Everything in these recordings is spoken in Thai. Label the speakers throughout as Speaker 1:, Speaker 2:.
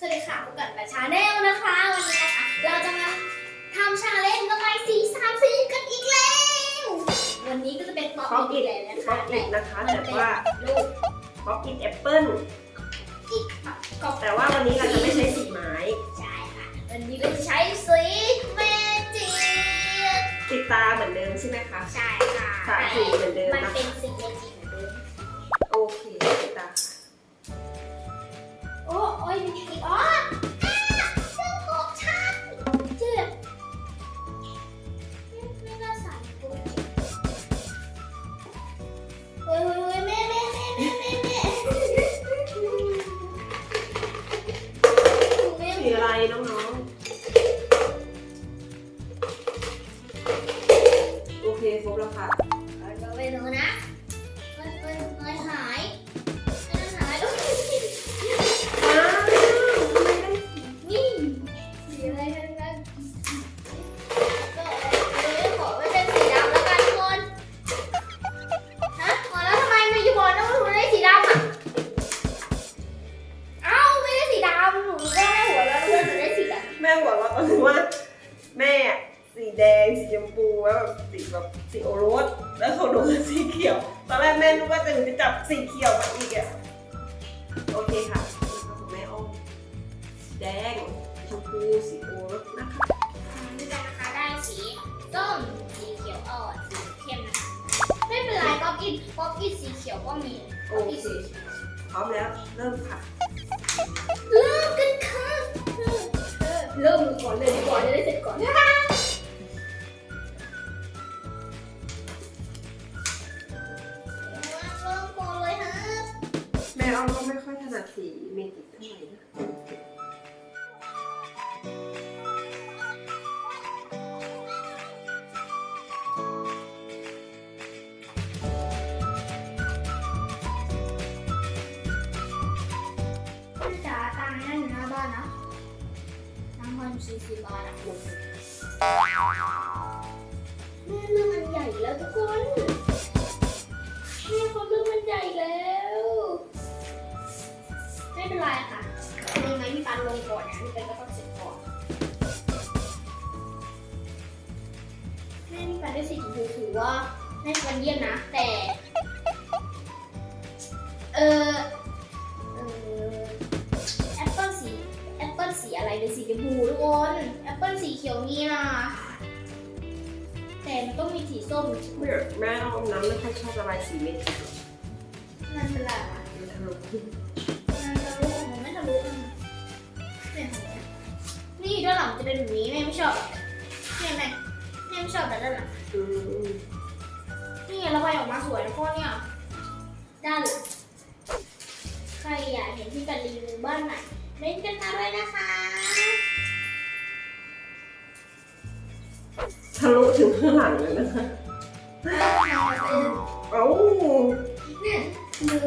Speaker 1: สวัสดีค่ะพบกับชาแนลนะคะ วันนี้นะคะเราจะมาทำชาเลนจ์ระบายสีสามสีกันอีกแล้ว วันนี้ก็จะเป็นป๊อป
Speaker 2: ป๊อป
Speaker 1: อี
Speaker 2: อิ
Speaker 1: ก
Speaker 2: ด
Speaker 1: แล้วนะ
Speaker 2: ป๊อ
Speaker 1: คะ
Speaker 2: ปอิดนะคะ
Speaker 1: แต่
Speaker 2: แต่ว่า
Speaker 1: ลูก
Speaker 2: ป๊อปอิดแอปเปิ้ล
Speaker 1: ก็
Speaker 2: แต่ว่าวันนี้เราจะไม่ใช้สีไม้
Speaker 1: ใช่ค่ะ วันนี้เราจะใช้สีเมจิก
Speaker 2: ติดตาเหมือนเดิมใช่ไหมคะ
Speaker 1: ใช่ค่ะ
Speaker 2: สามสีเหมือนเดิม
Speaker 1: มัน
Speaker 2: นะ
Speaker 1: เป็นสีเมจิกเหมือนเดิม
Speaker 2: โอเคติดตา
Speaker 1: โอ้โอ้ย สีแบบสี
Speaker 2: โอรส แล้วของหนูสีเขียว ตอนแรกแม่นึกว่าจะหนูจะจับสีเขียวมาอีกอะโอเคค่ะนี่ค่ะของแม่อ้อมสีแดงชมพูสีโอรสนะคะ
Speaker 1: นี่กันนะคะได้สีส้มสีเขียวอ่อนสีเข้มนะคะไม่เป็นไรป๊อปอินป๊อปอินสีเขียวก็มี
Speaker 2: โอเคพร้อมแล้วเริ่มค่ะ
Speaker 1: เริ่มกันค่ะเริ่มก่อนเลยดีกว่าจะได้เสร็จก่อน อ
Speaker 2: อมก็ไม่ค่อยถนัดสีเมจิกเท่าไหร่นะ
Speaker 1: คุณจ๋าตังค์นั่นอยู่หน้าบ้านนะน้ำมันสี่สิบบาทอะคุณ ลงก่อนนะพี่ปันก็ต้องเสร็จก่อนแม่พี่ปันได้สีชมพูถือว่าแม่พี่ปันเยี่ยมนะ แต่ เออเออแอปเปิลสีแอปเปิลสีอะไรเป็นสีชมพูทุกคนแอปเปิลสีเขียวนี่นะแต่มันต้องมีสีส้ม
Speaker 2: แม่แม่อ้อมน้ำไม่ค่อยชอบระบายสีเมจิกหรอก
Speaker 1: มันเป็นอะไรวะ
Speaker 2: มันทะ
Speaker 1: นี่ด้านหลังจะเป็นแบบนี้แม่ไม่ชอบเนี่ยแม่แม่ไม่ชอบแบบด้านหลัง
Speaker 2: อืม
Speaker 1: นี่ระบายออกมาสวยนะพ่อเนี่ย ด้านหลังใครอยากเห็นที่กันรีวิวบ้านไหนเม้นต์กันมาด้วยนะคะ
Speaker 2: ทะลุถึงข้างหลังเลยนะคะ เอ้า
Speaker 1: เนี่ยมือ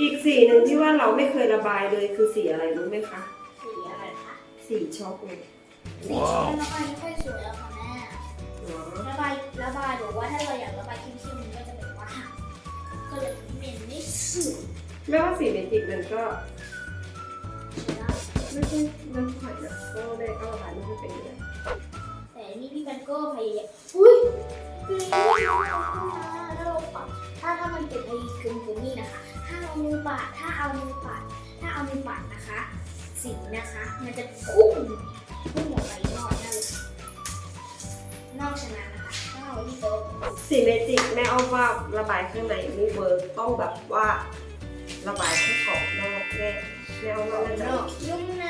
Speaker 2: อีกสีหนึ่งที่ว่าเราไม่เคยระบายเลยคือสีอะไรรู้ไหมคะ
Speaker 1: สีอะไรคะ
Speaker 2: สีช็อกเลย
Speaker 1: สีช็อกระบายไม่ค่อยสวยแล้วค่ะแม่
Speaker 2: เหรอ
Speaker 1: ระบายระบายหรือว่าถ้าเราอยากระบายเข้มๆมันก็จะแบบว่าหักก็เลยเป็นไม่สวย
Speaker 2: แม่ว่าสีเมจิกมันก็
Speaker 1: ใช่ไหม
Speaker 2: ไม่ใช่มันผ่านนะก็ได้ก็ระบายไม่ค่อยเป็นเลย
Speaker 1: แต่นี่พี่กันก็พยายามอุ้ยคือถ้าเราปัดถ้าถ้ามันเป็นไอ้กึ่งๆนี่นะคะ ถ้าเอามือปาดถ้าเอามือปาดถ้าเอามือปาดนะคะ สีนะคะ มันจะพุ่งพุ่งออกไปนอกหน้าเลยค่ะนอกชนะนะคะถ้าเอาที่โต๊ะ
Speaker 2: สีเมจิกแม่อ้อมว่าระบายข้างในไม่เวิร์กต้องแบบว่า ระบายแค่กรอบนอกแม่แม่อ้อมว่าน่าจะ
Speaker 1: นอกยุ่งใน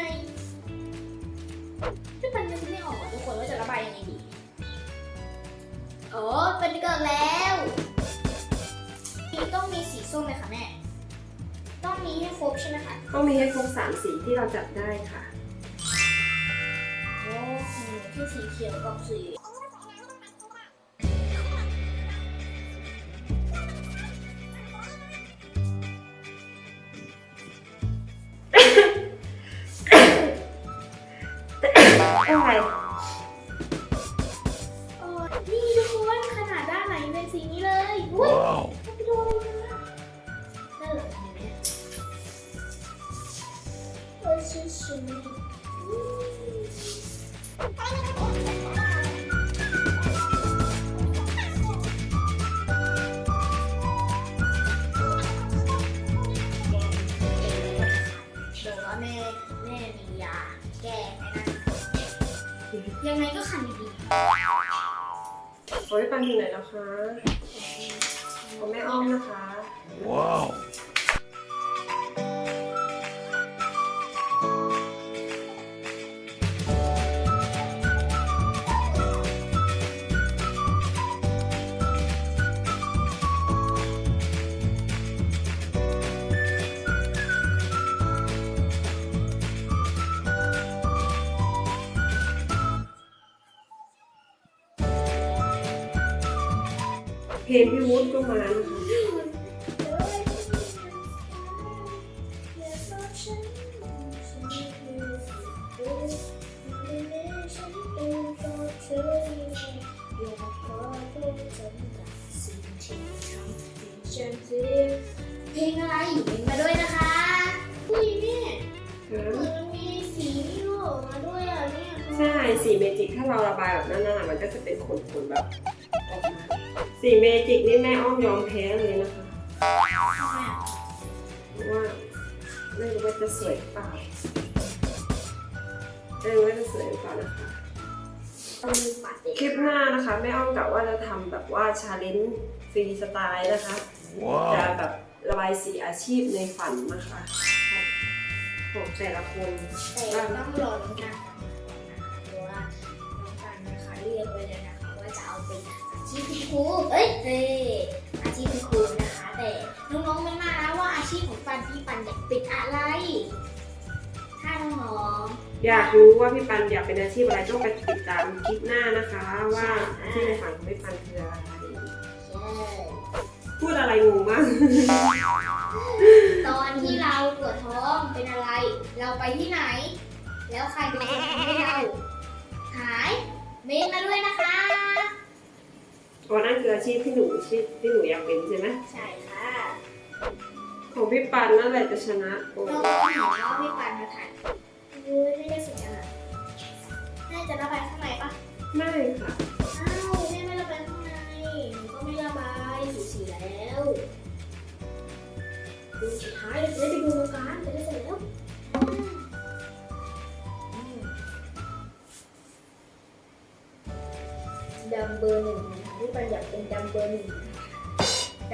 Speaker 1: พี่ปันนึกไม่ออกอะทุกคนว่าจะระบายยังไงดีโอ้เป็นเกิดแล้วนี่ต้องมีสีส้มเลยค่ะแม่ ต้องมีให้ครบใช่ไหมคะ
Speaker 2: ต้องมีให้ครบสามสีที่เราจับได้ค่ะ
Speaker 1: โอ้โหแค่สีเขียวกับสี
Speaker 2: อะไร
Speaker 1: โอ้นี่ทุกคนขนาดด้านไหนเป็นสีนี้เลยอุ้ย
Speaker 3: Wow.
Speaker 1: ไปดูเลย บอกว่าแม่แม่มียาแก้ไอ้นั่นยังไงก็คันดี
Speaker 2: โอ้ยปันอยู่ไหนแล้วคะของแม่อ้อมนะคะ
Speaker 3: Wow.
Speaker 2: เพลงพี่วุฒิก็มานะคะ
Speaker 1: เพลงอะไรเพลงมาด้วยนะคะอุ้ยแม่
Speaker 2: ค่ะ
Speaker 1: เหมือนมันมีสีนี่โผล่มาด้วยอะเนี่ย
Speaker 2: ใช่สีเมจิกถ้าเราระบายแบบนั้นน่ะมันก็จะเป็นขนๆแบบออกมา สีเมจิกนี่แม่อ้อมยอมแพ้เลยนะคะเพราะว่าไม่รู้ว่าจะสวยหรือเปล่าไม่รู้ว่าจะสวยหรือเปล่านะคะ
Speaker 1: ต้องมีปัดเด็ก
Speaker 2: คลิปหน้านะคะแม่อ้อมกะว่าจะทำแบบว่าชาเลนจ์ฟรีสไตล์นะคะจะ
Speaker 3: Wow.
Speaker 2: แบบระบายสีอาชีพในฝันนะคะของแต่ละคน
Speaker 1: แต่ต้องรอน้องการก่อนนะคะเพราะว่าน้องการนะคะเรียกไว้เลยนะคะว่ ชีพคุณครูเอ้ยเอ้ยอาชีพคุณครูนะคะ แต่น้องๆไม่มานะว่าอาชีพของปันพี่ปันอยากเป็นอะไร ถ้าน้อง
Speaker 2: อยากรู้ว่าพี่ปันอยากเป็นอาชีพอะไรต้องไปติดตามคลิปหน้านะคะ ว่าอาชีพในฝันของพี่ปันคืออะไร
Speaker 1: ๆเย้
Speaker 2: พูดอะไรงงมาก
Speaker 1: ตอนที่เราปวดท้องเป็นอะไร เราไปที่ไหน แล้วใครเป็นคนทำให้เราหายเมนมาด้วยนะคะ
Speaker 2: วันนั้นคืออาชีพที่หนูชีพที่หนูอยากเป็นใช่ไหม
Speaker 1: ใช่ค่ะ
Speaker 2: ของพี่ปันนั่นแหละจะชนะโอ้
Speaker 1: เราก็เห็นว่าพี่ปันมาถ่ายดูไม่ได้สุดอะแม่จะระบายข้างในปะ
Speaker 2: ไม่ค่ะ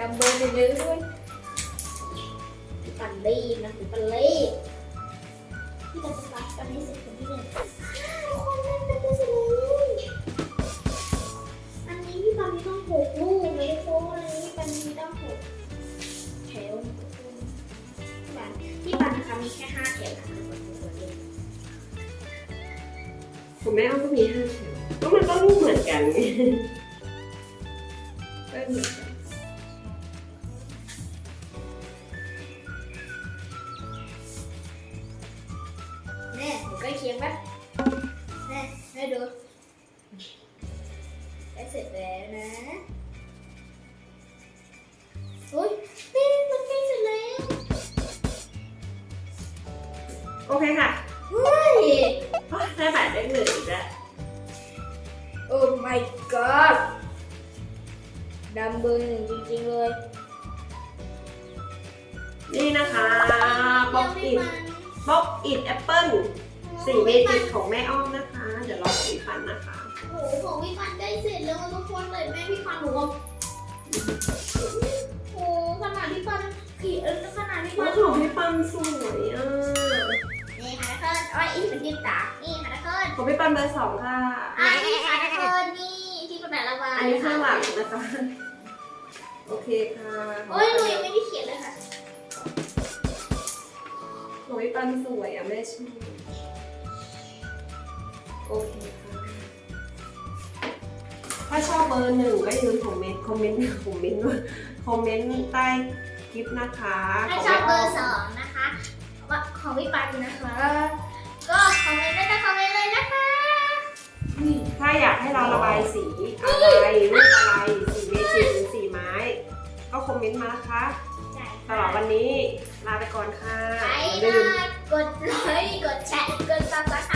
Speaker 1: ดำเบอร์หนึ่งเลยด้วยพี่ปันรีบนะพี่ปันรีบพี่ปันจะปัดกันให้เสร็จคนที่หนึ่งอ้าวทุกคนเล่นเป็นตัวเสร็จแล้วอันนี้พี่ปันมีต้องหกลูกเลยทุกคนอันนี้พี่ปันมีต้องหกแถวทุกคนพี่ปันพี่ปันนะคะมีแค่ห้าแถวนะคะทุกคนทุกคนเลย
Speaker 2: ของแม่อ้อมก็มีห้าแถวก็มันก็รูปเหมือนกันไงก็เหมือน
Speaker 1: เสร็จแล้วนะโอ้ยแม่มันใกล้เสร็จแล้ว
Speaker 2: โอเคค่ะ
Speaker 1: เฮ้ย
Speaker 2: อ้าวได้บัตรได้เงินอีกแล้ว
Speaker 1: โอ้ my god ดำเบอร์หนึ่งจริงๆเลย
Speaker 2: นี่นะคะบ็อกอิด
Speaker 1: ยังไม่
Speaker 2: บ็อกอิดแอปเปิ้ล
Speaker 1: มัน
Speaker 2: สีเมจิกของแม่อ้อมนะคะ เดี๋ยวรอสีฟันนะคะ
Speaker 1: โอ้โหของพี่ปันใกล้เสร็จแล้วทุกคนเลยแม่พี่ปันหนูบอกโอ้ขนาดพี่ปันขี่เออขนาดพี่ปั
Speaker 2: ว่านของพี่ปันสวยอะ
Speaker 1: นี่ค่ะทุกคนเอาไอ้อีเป็นยืนตานี่ค่ะทุกคน
Speaker 2: ของพี่ปันเบอร์สองค่ะ
Speaker 1: อันนี้ค่ะทุกคนนี่ที่กระดาษระบาย
Speaker 2: อันนี้ข้างหลังนะคะโอเคค่ะ
Speaker 1: โอ้ยหนูยังไม่ได้เขียนเลยค่ะ
Speaker 2: โอ้ยปันสวยอะแม่ชื่อโอเคค่ะ ถ้าชอบเบอร์หนึ่งก็อย่าลืมคอมเมนต์คอมเมนต์คอมเมนต์ด้วยคอมเมนต์ใต้คลิปนะคะ
Speaker 1: ถ้าชอบเบอร์สองนะคะว่าของพี่ปันนะคะ ก็คอมเมนต์ไม่ต้องคอมเมนต์เลยนะคะนี่
Speaker 2: ถ้าอยากให้เราระบายสีอะไรรูปอะไรสีเมจิกหรือสีไม้ ก็คอมเมนต์มานะคะ
Speaker 1: ใช่
Speaker 2: ตลอดวันนี้ลาไปก่อนค่ะ
Speaker 1: ใช่
Speaker 2: อย่าลืม
Speaker 1: ค่ะกดไลค์กดแชร์กดซับสไครต์